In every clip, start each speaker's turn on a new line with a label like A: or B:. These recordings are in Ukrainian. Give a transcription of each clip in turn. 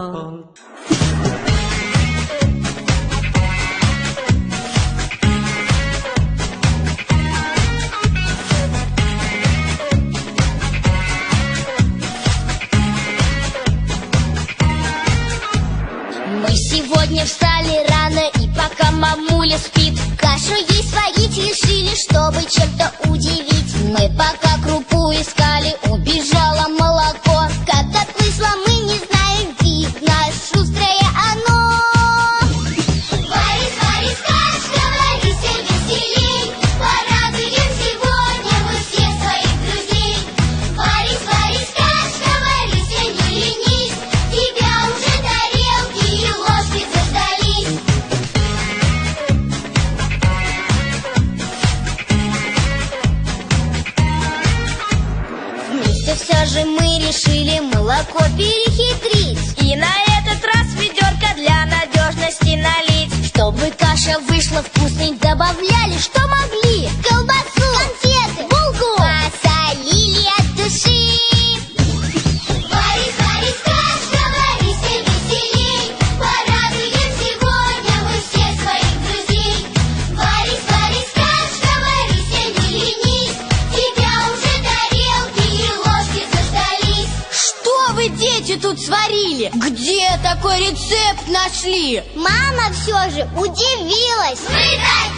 A: Мы сегодня встали рано, и пока мамуля спит, кашу ей сварить решили, чтобы чем-то удивить. Мы пока крупу искали, убежала мама. же мы решили молоко перехитрить. И на этот раз ведерко для надежности налить. Чтобы каша вышла вкусней, добавляли что могли.
B: Где такой рецепт нашли?
A: Мама все же удивилась. Мы такие.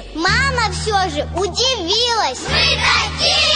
A: Мила все же удивилась. Мы такие!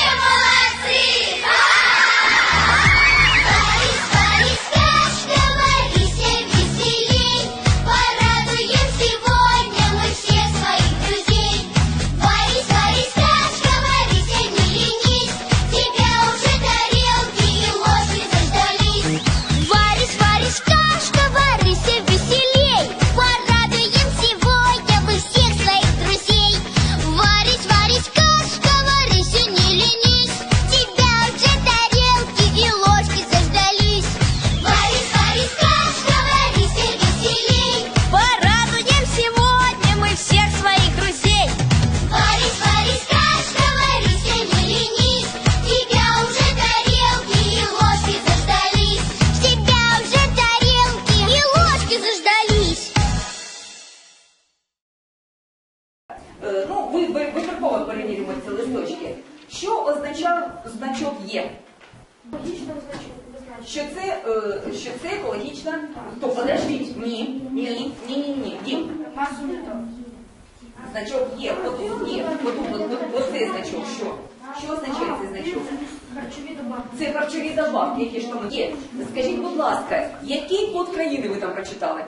A: Ви вибірково перевіримо ці листочки. Що
C: означав значок є?
D: Що це, е, що це екологічна. То подождіть. Ні, ні, ні, ні, ні. Дім? Значок є. Отут ні. Отут, от, от, значок що? Що означає цей значок? Це харчові добавки, які ж там є. Скажіть, будь ласка, який код країни ви там прочитали?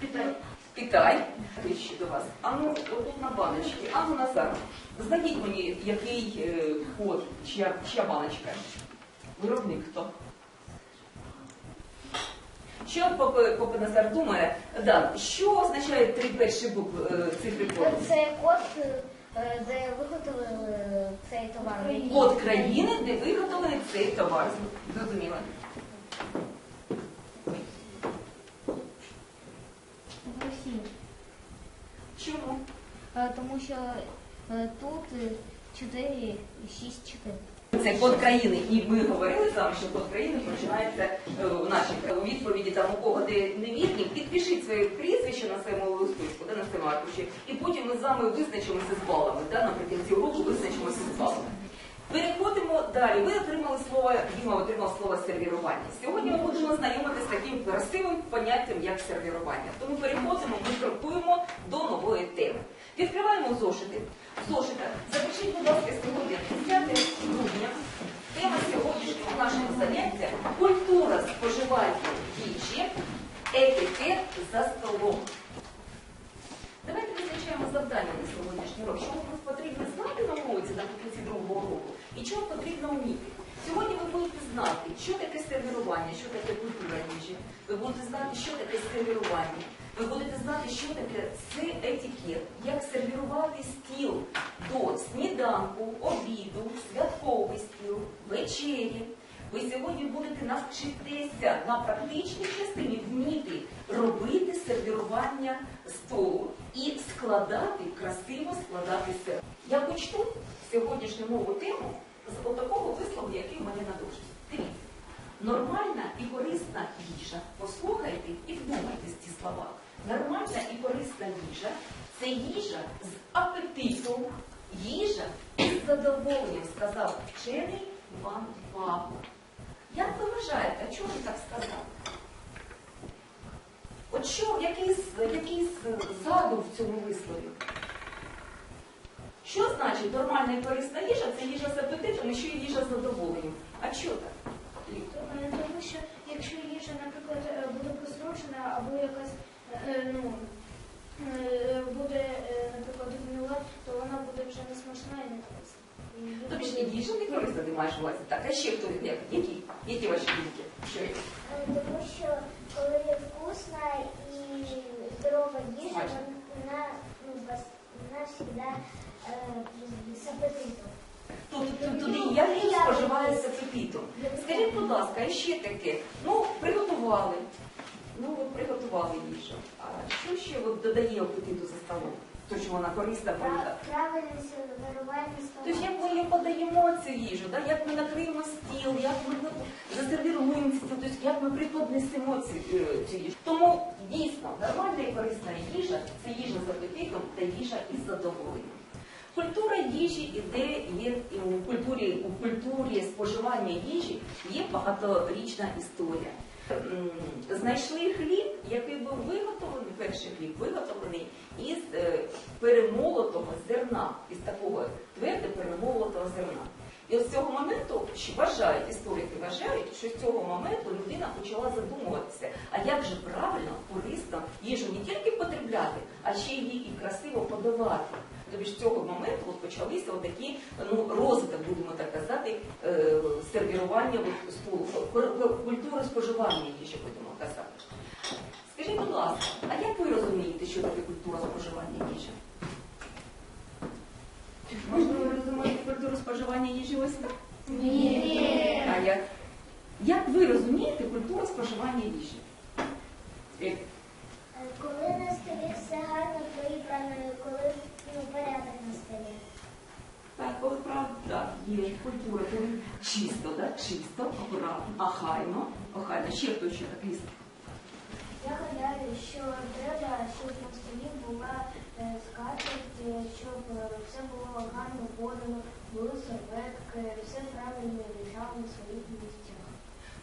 C: Питання.
D: Китай. Ближче до вас. А ну, отут на баночці. А ну, Назар, знайдіть мені, який е, код, чия, чия баночка? Виробник хто? Що Назар думає? Да, що означають три перші букви е, цифри коду?
A: Це код, е, де виготовили цей товар.
D: Код країни, де виготовлений цей товар. Зрозуміло.
A: В Росії.
D: Чому?
A: Е, Тому що е, тут 4, 6, 4.
D: Це код країни, і ми говорили вами, що код країни починається е, в нашій у відповіді там у кого де невірні, підпишіть своє прізвище на своєму листочку, да, на своєму аркуші, і потім ми з вами визначимося з балами. Да, наприкінці уроку визначимося з балами. Переходимо далі. Ви отримали слово, Діма отримав слово сервірування. Сьогодні ми будемо знайомитися з таким красивим поняттям, як сервірування. Тому переходимо, ми крокуємо до нової теми. Відкриваємо зошити. Зошита. Запишіть, будь ласка, сьогодні 30 грудня. Тема сьогоднішнього нашого заняття культура споживання їжі, етикет за столом. Давайте визначаємо завдання на сьогоднішній урок. Що потрібно знати на уроці наприкінці другого року і чого потрібно вміти. Сьогодні ви будете знати, що таке сервірування, що таке культура їжі. Ви будете знати, що таке сервірування. Ви будете знати, що таке етикет, як сервірувати стіл до сніданку, обіду, святковий стіл, вечері. Ви сьогодні будете навчитися на практичній частині вміти робити сервірування столу і складати, красиво складати сервіс. Я почну сьогоднішню нову тему з отакого вислову, який в мене на дошці. Дивіться, нормальна і корисна їжа. Послухайте і вдумайтесь ці слова. Нормальна і корисна їжа це їжа з апетитом, їжа з задоволенням, сказав вчений Іван Павло. Як ви вважаєте, чому він так сказав? От що, який, з- який задум в цьому вислові? Що значить нормальна і корисна їжа? Це їжа з апетитом і ще й їжа з задоволенням. А що так?
C: Е, Тому що якщо їжа, наприклад, е, буде просрочена або якась ну, е, буде, е, наприклад, гнила, то вона буде вже не смачна і не корисна. І
D: Тобі ж і їжа не корисна, ти маєш увазі. Так, а ще хто як? Які? Які ваші думки? Що є?
E: Тому що коли є вкусна і здорова їжа,
D: Смачно.
E: вона, ну, бас- вона завжди е, з апетитом.
D: Туди я їх споживаю з апетитом. Скажіть, будь ласка, а ще таке? Ну, приготували. Ну, от приготували їжу. А що ще от додає апетиту за столом? То, що вона корисна, правда?
E: Пра- Правильне сервірування
D: Тобто, як ми її подаємо цю їжу, да? як ми накриємо стіл, як ми ну, засервіруємо цю, тобто, як ми преподнесемо цю, е, цю їжу. Тому дійсно нормальна і корисна їжа це їжа з апетитом та їжа із задоволенням. Культура їжі іде є і у культурі, у культурі споживання їжі є багаторічна історія. Знайшли хліб, який був виготовлений, перший хліб виготовлений із е, перемолотого зерна, із такого тверде перемолотого зерна. І з цього моменту вважають, історики вважають, що з цього моменту людина почала задумуватися, а як же правильно, корисно їжу не тільки потребляти, а ще її і красиво подавати. Тобто з цього моменту от почалися отакі ну, розвиток, будемо так казати, е, сервірування культури споживання їжі, будемо казати. Скажіть, будь ласка, а як ви розумієте, що таке культура споживання їжі? Можливо, ви розумієте культуру споживання їжі ось так? Ні. А як? Як ви розумієте культуру споживання їжі? Е,
E: Е, Коли на столі все гарно прибрано, і коли ну, порядок на столі.
D: Так, коли правда є культура, коли чисто, да? чисто, акуратно, ахайно, охайно. Ще хто ще так ліс?
E: Я гадаю, що треба, щоб на столі була е, скатерть, е, щоб е, все було гарно подано, були серветки, все правильно лежало на своїх місцях.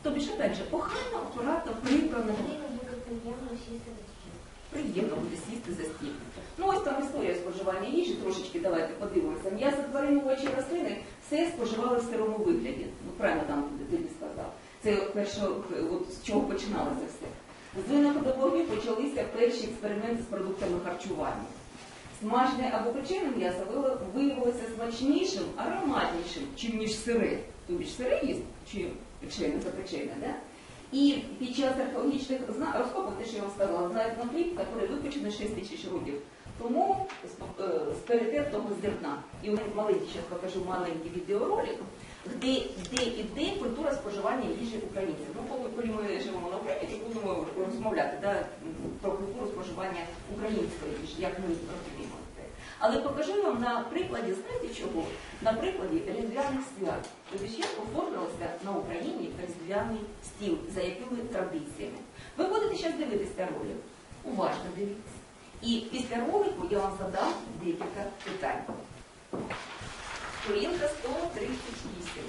D: Тобі ж опять же, охайно, акуратно, прибрано.
E: Буде приємно сісти за стіл.
D: Приємно буде сісти за стіл. Ну ось там історія споживання їжі, трошечки давайте подивимося. М'ясо тварин, овочі, рослини все споживали в сирому вигляді. Ну, правильно там тобі сказав. Це перше, от з чого починалося все. З винаходової почалися перші експерименти з продуктами харчування. Смажене або печене м'ясо виявилося смачнішим, ароматнішим, чим ніж сире. Тобі ж сире їсть, чи печене запечене, да? І під час археологічних розкопок, те, що я вам сказала, знають на хліб, який випечений 6 тисяч років тому з, е, з перетертого зерна. І ось маленький, зараз покажу маленький відеоролик, де, де іде культура споживання їжі українців. Ну, коли, ми живемо на Україні, то будемо розмовляти да, про культуру споживання української їжі, як ми розуміємо. Але покажу вам на прикладі, знаєте чого? На прикладі різдвяних свят. Тобто як оформилося на Україні різдвяний стіл, за якими традиціями. Ви будете зараз дивитися ролик. Уважно. І після ролику я вам задам декілька питань. Сторінка 138.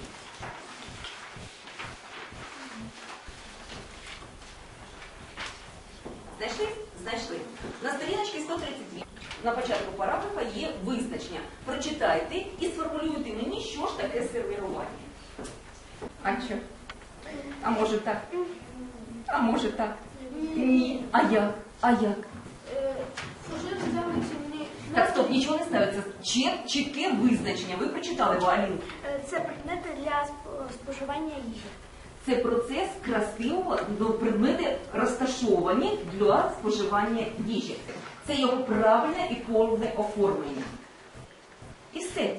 D: Знайшли? Знайшли. На сторіночці 132 на початку параграфа є визначення. Прочитайте і сформулюйте мені, що ж таке сервірування. Анчо? А може так? А може так? Ні. А як? А як?
C: Е, Уже ставиться мені
D: Так, стоп, нічого не ставиться. Чіт, чітке визначення. Ви прочитали його, Алін.
E: Е, Це предмети для сп- споживання їжі.
D: Це процес красивого до предмети розташовані для споживання їжі. Це його правильне і повне оформлення. І все.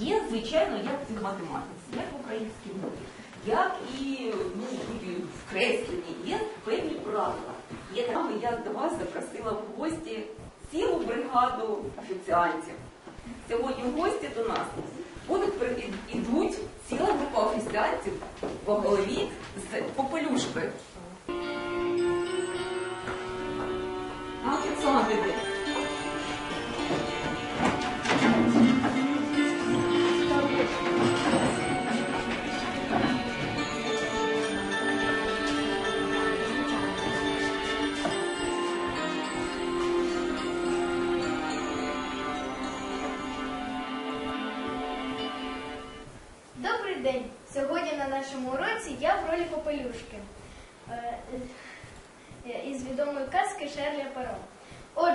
D: Є, звичайно, як і в математиці, як в українській мові, як і, ну, і в кресленні, є певні правила. Є там, я до вас запросила в гості цілу офіціантів. Сьогодні гості до нас будуть ідуть ціла група офіціантів во голові з попелюшкою.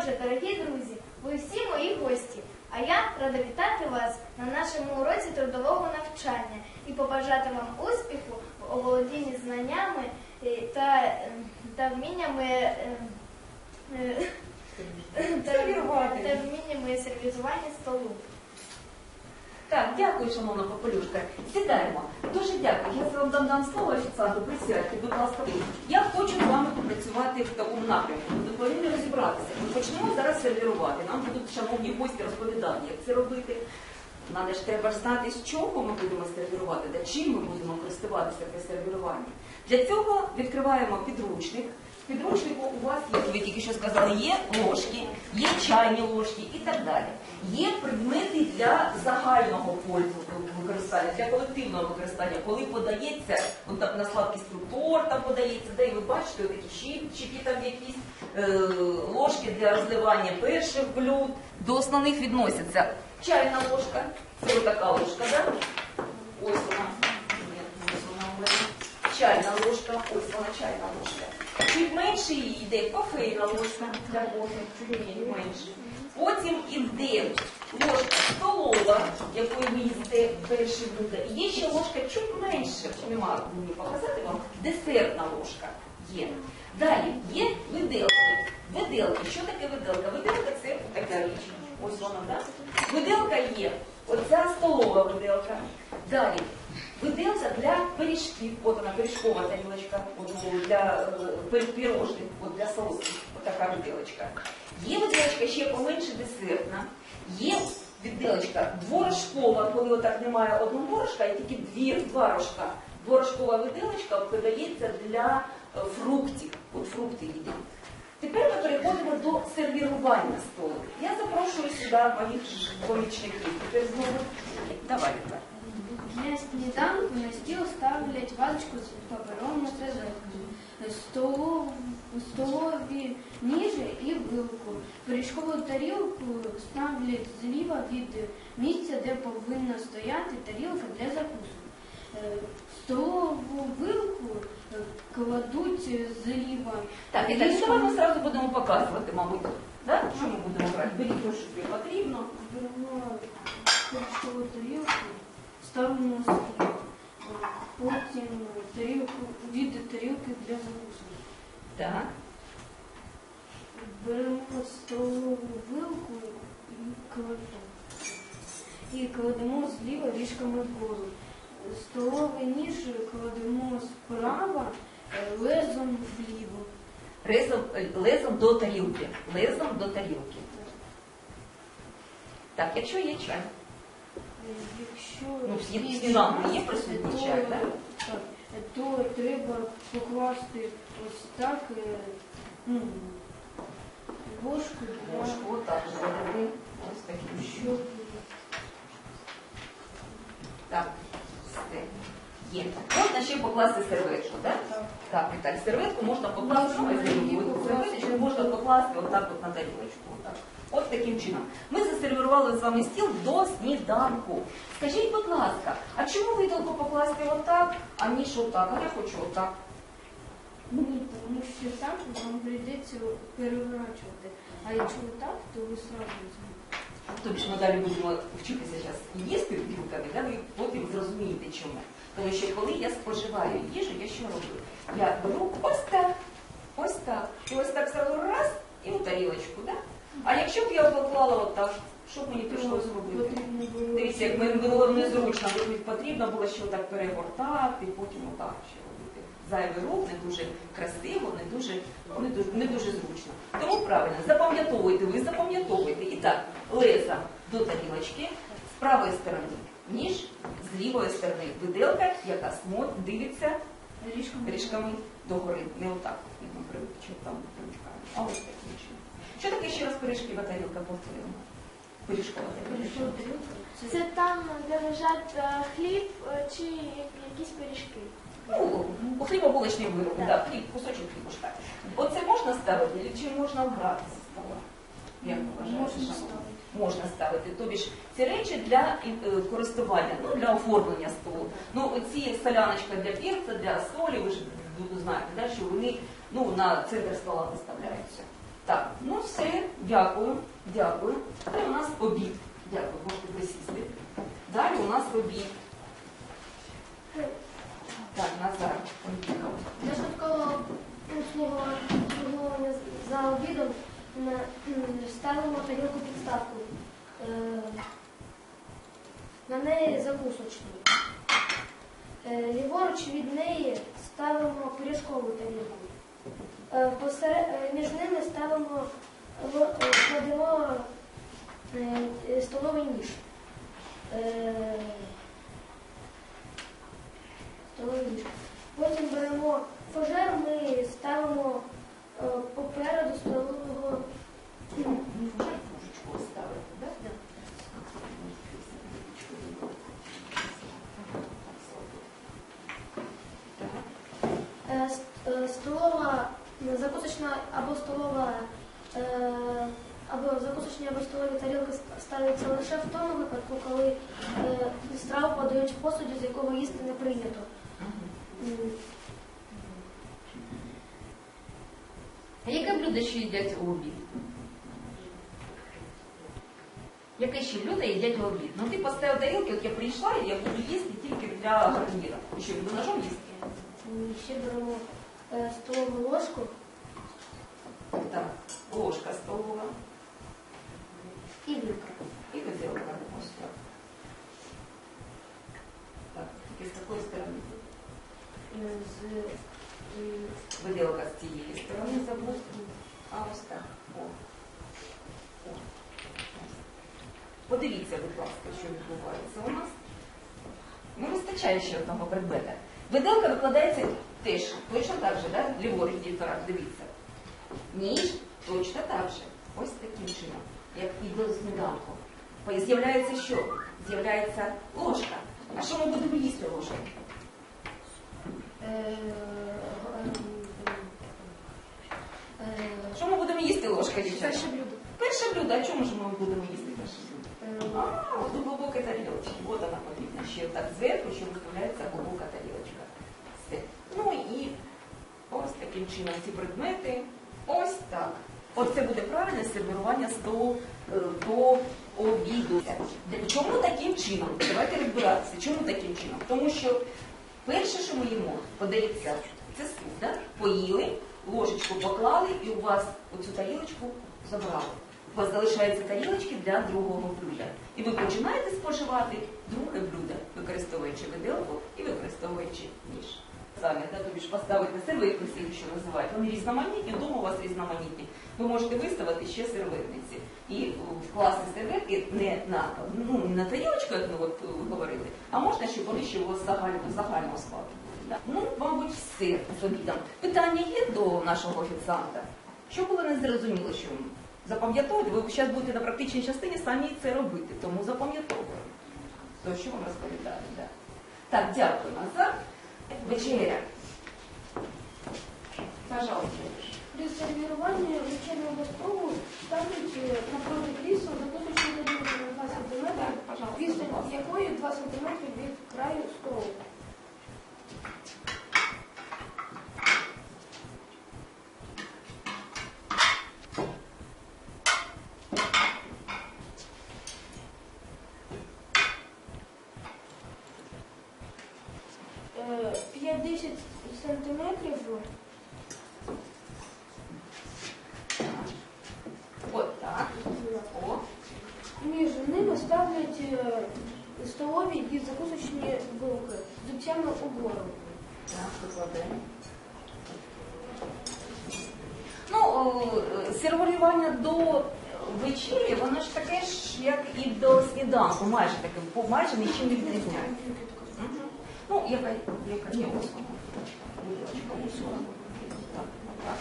E: Отже, дорогі друзі, ви всі мої гості, а я рада вітати вас на нашому уроці трудового навчання і побажати вам успіху в оволодінні знаннями та, та вміннями. та, та вміннями сервізування столу.
D: Так, дякую, шановна попелюшка. Сідаємо. Дуже дякую. Я вам дам, дам слово офіціанту. Присядьте, будь ласка. Я хочу з вами попрацювати в такому напрямку. Ви повинні розібратися. Ми почнемо зараз сервірувати. Нам будуть шановні гості розповідати, як це робити. Нам ж треба знати, з чого ми будемо сервірувати, та чим ми будемо користуватися при сервіруванні. Для цього відкриваємо підручник. Підручнику у вас, як ви тільки що сказали, є ложки, є чайні ложки і так далі. Є предмети для загального використання, для колективного використання, коли подається, от так на сладкий структур там подається, де і ви бачите такі щипчики, там якісь е, ложки для розливання перших блюд. До основних відносяться чайна ложка, це отака ложка, да? Ось вона. Чайна ложка, ось вона чайна ложка. Чуть менше її йде кофейна ложка для кофе, менше. Потім іде ложка столова, якою ви їсте перші блюда. Є ще ложка чуть менше, нема мені показати вам, десертна ложка є. Далі є виделки. Виделки. Що таке виделка? Виделка це така річ. Ось вона, так? Виделка є. Оця столова виделка. Далі. Виделка для пиріжків. От вона пиріжкова тарілочка. От, для е, пир- пірожних, от для солодких. От така виделочка. Є виделочка ще поменше десертна. Є відділочка дворожкова, коли отак немає одного борошка, і тільки дві два рожка. Дворожкова виделочка подається для е, фруктів. От фрукти їдять. Тепер ми переходимо до сервірування столу. Я запрошую сюди моїх помічників. Тепер знову давай. Вікторія.
C: Для сніданку на стіл ставлять вазочку з паперу. столов, столові ніжі і вилку. Пиріжкову тарілку ставлять зліва від місця, де повинна стояти тарілка для закусу. Е, Столову вилку е, кладуть зліва.
D: Так, і так, що ми одразу будемо показувати, мабуть. Да? Що ми будемо брати? Беріть те, що тобі потрібно.
C: Беремо пиріжкову тарілку, ставимо. Е, Потім тарілку від тарілки для закусу.
D: Так.
C: Беремо столову вилку і кладемо. І кладемо зліва ріжками вгору. Столовий ніж кладемо справа, е, лезом вліво.
D: Лезом, лезом до тарілки. Лезом до тарілки. Так, якщо є чай.
C: Якщо
D: Ну, всі-
C: є
D: всі є присутні
C: то-
D: чай, так?
C: так, то треба покласти ось так е, ну, ложку
D: Ложку отак заведи. Ось таким.
C: щоб
D: Так. Є. Можна ще покласти серветку, так?
C: Так.
D: Так, Віталь, серветку можна покласти,
C: Можна
D: таку
C: покласти.
D: можна покласти отак от на тарілочку. Отак. От таким чином. Ми засервірували з вами стіл до сніданку. Скажіть, будь ласка, а чому видалку покласти отак, а ніж отак? А я хочу отак.
C: Ні, тому що так вам прийдеться переворачувати. А якщо так, то ви сразу візьмете.
D: Тобто ми далі будемо вчитися зараз їсти вілками, да? ви потім зрозумієте чому. Тому що коли я споживаю їжу, я що роблю? Я беру ось так, ось так, і ось так сразу раз і у тарілочку, да? А якщо б я поклала отак, що б мені прийшлося робити? Дивіться, як мені було незручно, тут потрібно було ще отак перегортати, потім отак ще робити. Зайвий рух не дуже красиво, не дуже, не дуже, не дуже зручно. Тому правильно, запам'ятовуйте, ви запам'ятовуйте. І так, леза до тарілочки, з правої сторони ніж, з лівої сторони виделка, яка дивиться
C: ріжками.
D: догори. Не отак, як ми привикли, там а ось таким чином. Що таке ще раз пиріжкова тарілка повторюємо? Пиріжкова тарілка.
C: Це
F: там, де лежать е, хліб е, чи якісь пиріжки.
D: Ну, у хлібобулочні вироби, да, хліб, кусочок так. Оце можна ставити чи можна вбрати зі стола? Як вважаєте?
C: Можна ставити.
D: Можна ставити. Тобі ж ці речі для е, користування, ну, для оформлення столу. Ну, оці соляночка для перця, для солі, ви ж ну, знаєте, да, що вони ну, на центр стола виставляються. Так, ну все, дякую, дякую. Далі у нас обід. Дякую, можете присісти. Далі у нас обід. Так, Назар, поїхав.
F: Для швидкого обслуговування за обідом на- ставимо тарілку підставку. Е, На неї закусочну. Е, Ліворуч від неї ставимо пиріжкову тарілку. Е, е, Між ними ставимо е, кладемо столовий ніж. Столовий ніж. Потім беремо фужер, ми ставимо попереду столового. Столова, закусочна або столова, е, або закусочні або столові тарілки ст- ставляться лише в тому випадку, коли е, страву подають в посуді, з якого їсти не прийнято.
D: А яке блюдо ще їдять у обід? Яке ще блюдо їдять у обід? Ну ти поставив тарілки, от я прийшла, і я буду їсти тільки для гарніра. І що, буду ножом їсти?
F: Ще беремо е, столову ложку
D: Так, ложка столова
F: і вилка.
D: і виделка. Ось так. Так, тільки з такої сторони.
F: Е, З, м,
D: Виделка з цієї сторони забув. А ось так. О. О. Подивіться, будь ласка, що відбувається у нас. Не вистачає ще одного предмета. Виделка викладається Теж точно так же, да? ліворуч діфраг, дивіться. Ніж точно так же. Ось таким чином, як і до сніданку. З'являється що? З'являється ложка. А що ми будемо їсти ложкою?
F: Е, е,
D: що ми будемо їсти ложкою, дівчата?
F: Перше блюдо.
D: Перше блюдо, а чому ж ми будемо їсти перше блюдо? Е, а, глибока тарілочка. Вот вона потрібна. Ще так зверху, що виставляється глибока тарілочка таким чином ці предмети. Ось так. Оце буде правильне сервірування столу е, до обіду. Чому таким чином? Давайте розбиратися. Чому таким чином? Тому що перше, що ми їмо, подається, це суп. Да? Поїли, ложечку поклали і у вас оцю тарілочку забрали. У вас залишаються тарілочки для другого блюда. І ви починаєте споживати друге блюдо, використовуючи виделку і використовуючи. Самі, да, тобі ж поставити серветниці, що називають. Вони різноманітні, вдома у вас різноманітні. Ви можете виставити ще серветниці і вкласти серветки не на, ну, не на тарілочку, як ми от, е, говорили, а можна, щоб вони ще у вас загально, загально складу. Да. Ну, мабуть, все з обідом. Питання є до нашого офіціанта? Що було незрозуміло, що запам'ятовувати, ви зараз будете на практичній частині самі це робити, тому запам'ятовуємо. То що вам розповідали? Да. Так, дякую. Назар. Вечеря. Пожалуйста.
F: При сервіруванні вечернего столу ставите е, напроти крісла закусочну тарілку на 2 см,
D: Так, пожалуйста,
F: відстань якої 2 см від краю столу. Е, 5-10 сантиметрів
D: От так. О.
F: Між ними ставлять е, столові і закусочні вилки з зубцями угору.
D: Так, викладаємо. Ну, е, сервірування до вечері, воно ж таке ж, як і до сніданку, майже таке, по- майже нічим не відрізняється. Мгм. Ну, яка, яка, ні, ось вона. Будь ласка, ось вона. Так, так.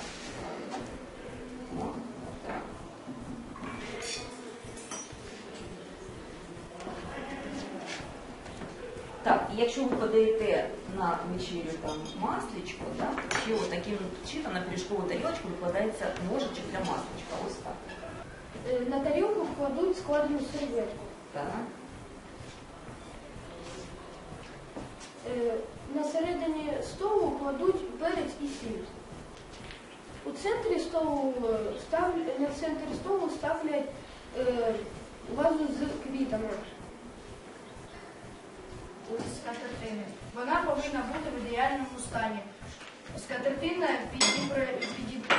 D: Так. І якщо ви подаєте на вечерю там масличко, да, то ще таким чином на пиріжкову тарілочку викладається ножичок для масличка. Ось так.
F: Е, На тарілку кладуть складену серветку.
D: Так.
F: Е, На середині столу кладуть перець і сіль. У центрі столу е, ставлять, на центрі столу ставлять е, вазу з квітами.
E: скатертини. Вона повинна бути в ідеальному стані. Скатертина підібра- підіб-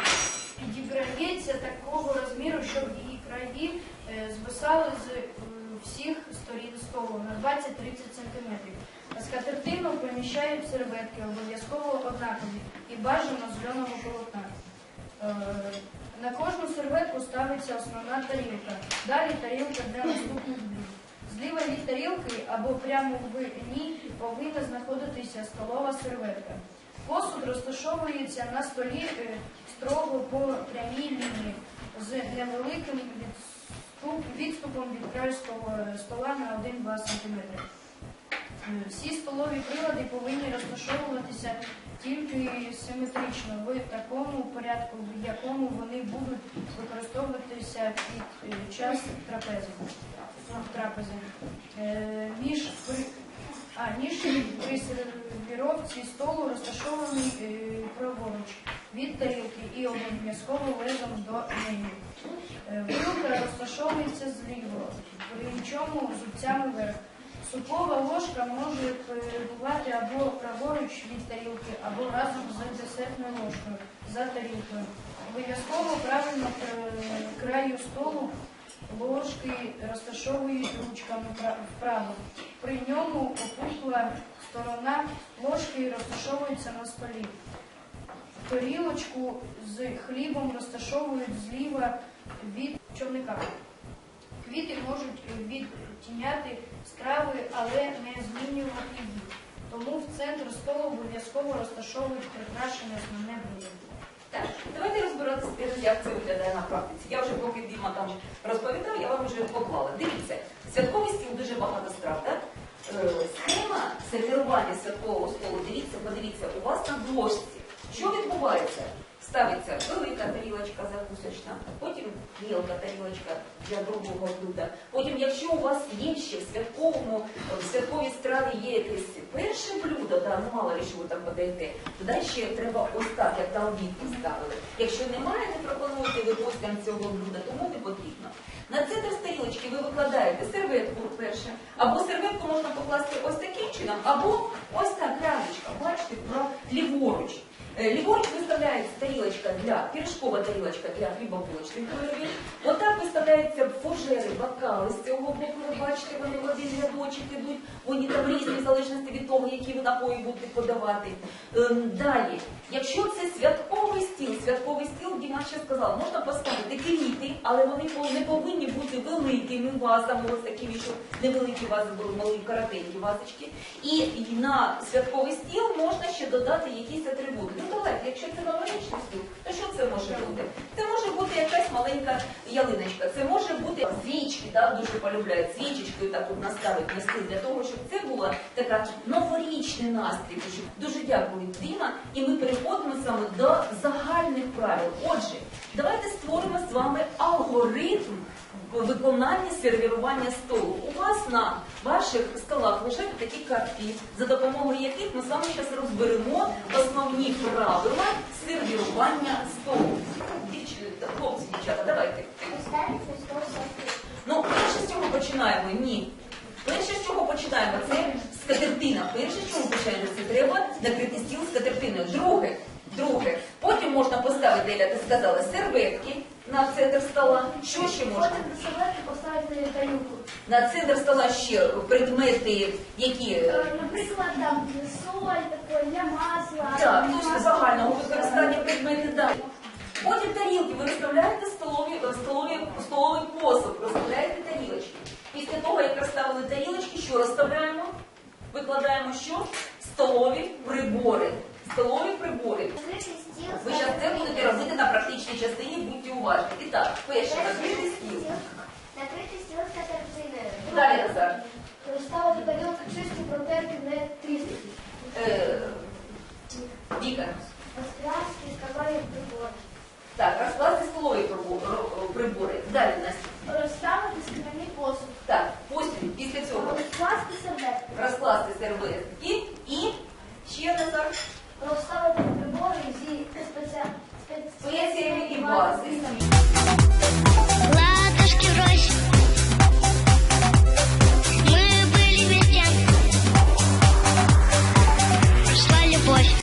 E: підібрається такого розміру, щоб її краї е, звисали з е, всіх сторін столу на 20-30 см. На скатертину поміщають серветки, обов'язково однакові і бажано зеленого полотна. Е, На кожну серветку ставиться основна тарілка. Далі тарілка для наступних блюд. Зліва від тарілки або прямо в ній повинна знаходитися столова серветка. Посуд розташовується на столі е, строго по прямій лінії з невеликим відступом від краю стола- стола на 1-2 см. Е, Всі столові прилади повинні розташовуватися тільки симетрично в такому порядку, в якому вони будуть використовуватися під е, час трапези. трапези. Е, Ніж при а, ніж при сервіровці столу розташований е, праворуч від тарілки і обов'язково лезом до неї. Вилка розташовується зліво, причому зубцями вверх. Супова ложка може перебувати або праворуч від тарілки, або разом з десертною ложкою за тарілкою. Обов'язково правильно е, краю столу ложки розташовують ручками вправо. При ньому опухла сторона ложки розташовується на столі. Тарілочку з хлібом розташовують зліва від човника. Квіти можуть відтіняти страви, але не змінювати їх. Тому в центр столу обов'язково розташовують прикрашене основне блюдо.
D: Так, давайте розбиратися, як це виглядає на практиці. Я вже поки Діма там розповідав, я вам вже поклала. Дивіться, святковий стіл дуже багато страв, так? Е, Схема сервірування святкового столу, дивіться, подивіться, у вас на дошці. Що відбувається? Ставиться велика тарілочка закусочна, потім мілка тарілочка для другого блюда. Потім, якщо у вас є ще в святковому, в святковій страві є якесь перше блюдо, да, ну мало ли що ви там подаєте, туди ще треба ось так, як там обід ставили. Якщо немає, не пропонуєте ви гостям цього блюда, тому не потрібно. На центр тарілочки ви викладаєте серветку перше, або серветку можна покласти ось таким чином, або ось так, рядочка, бачите, про ліворуч. Е, Ліворуч виставляється тарілочка для пірішкова тарілочка для хлібобулочних виробів. Отак виставляються фужери, бокали з цього боку. Ви бачите, вони в один рядочок ідуть. Вони там різні в залежності від того, які ви напої будете подавати. Далі, якщо це святковий стіл, святковий стіл, Діма ще сказав, можна поставити квіти, але вони не повинні бути великими вазами, ось такими, щоб невеликі вази були малі коротенькі вазочки. І на святковий стіл можна ще додати якісь атрибути. Ну давайте, якщо це новорічний стіл, то що це може бути? Це може бути якась маленька ялиночка, це може бути свічки, да, дуже полюбляють свічечкою так от наставити на стіл для того, щоб це була така новорічний настрій. Дуже дякую, Діма. І ми переходимо саме до загальних правил. Отже, давайте створимо з вами алгоритм виконання сервірування столу. У вас на ваших столах лежать такі картки, за допомогою яких ми з вами зараз розберемо основні правила сервірування столу. Дівчата, хлопці, дівчата, давайте. Ну, перше, з чого починаємо? Ні. Перше, з чого починаємо, це скатертина. Перше, з чого починаємо, це треба накрити стіл скатертиною. Друге, друге. Потім можна поставити, Еля, ти сказала, серветки на центр стола. Що ще можна?
F: Поставити тарілку.
D: На центр стола ще предмети, які
F: Е, Наприклад, там соль, таке, для масла.
D: так, точно загального використання предмети далі. Потім тарілки, ви розставляєте столові, столові, столовий посуд,